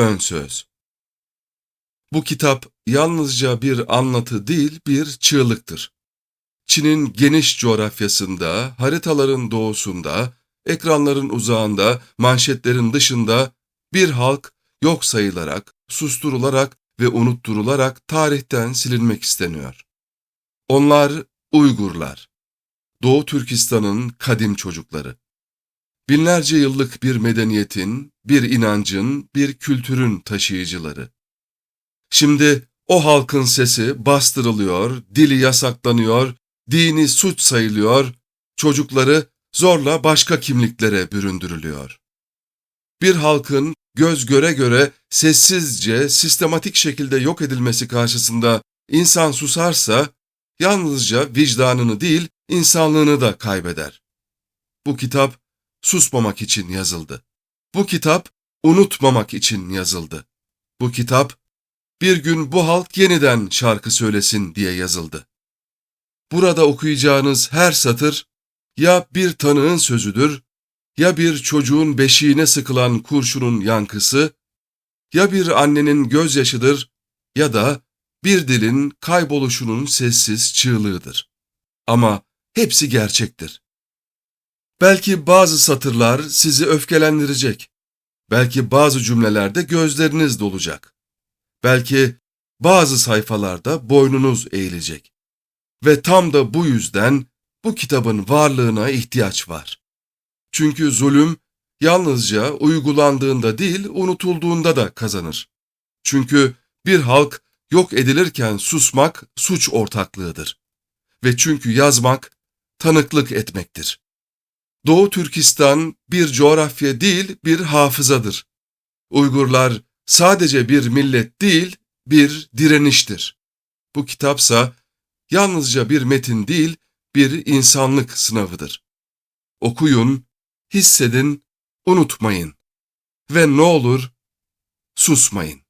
Ön söz. Bu kitap yalnızca bir anlatı değil bir çığlıktır. Çin'in geniş coğrafyasında, haritaların doğusunda, ekranların uzağında, manşetlerin dışında bir halk yok sayılarak, susturularak ve unutturularak tarihten silinmek isteniyor. Onlar Uygurlar. Doğu Türkistan'ın kadim çocukları. Binlerce yıllık bir medeniyetin, bir inancın, bir kültürün taşıyıcıları. Şimdi o halkın sesi bastırılıyor, dili yasaklanıyor, dini suç sayılıyor, çocukları zorla başka kimliklere büründürülüyor. Bir halkın göz göre göre sessizce, sistematik şekilde yok edilmesi karşısında insan susarsa, yalnızca vicdanını değil, insanlığını da kaybeder. Bu kitap susmamak için yazıldı. Bu kitap unutmamak için yazıldı. Bu kitap bir gün bu halk yeniden şarkı söylesin diye yazıldı. Burada okuyacağınız her satır ya bir tanığın sözüdür, ya bir çocuğun beşiğine sıkılan kurşunun yankısı, ya bir annenin gözyaşıdır ya da bir dilin kayboluşunun sessiz çığlığıdır. Ama hepsi gerçektir. Belki bazı satırlar sizi öfkelendirecek. Belki bazı cümlelerde gözleriniz dolacak. Belki bazı sayfalarda boynunuz eğilecek. Ve tam da bu yüzden bu kitabın varlığına ihtiyaç var. Çünkü zulüm yalnızca uygulandığında değil, unutulduğunda da kazanır. Çünkü bir halk yok edilirken susmak suç ortaklığıdır. Ve çünkü yazmak tanıklık etmektir. Doğu Türkistan bir coğrafya değil, bir hafızadır. Uygurlar sadece bir millet değil, bir direniştir. Bu kitapsa yalnızca bir metin değil, bir insanlık sınavıdır. Okuyun, hissedin, unutmayın ve ne olur susmayın.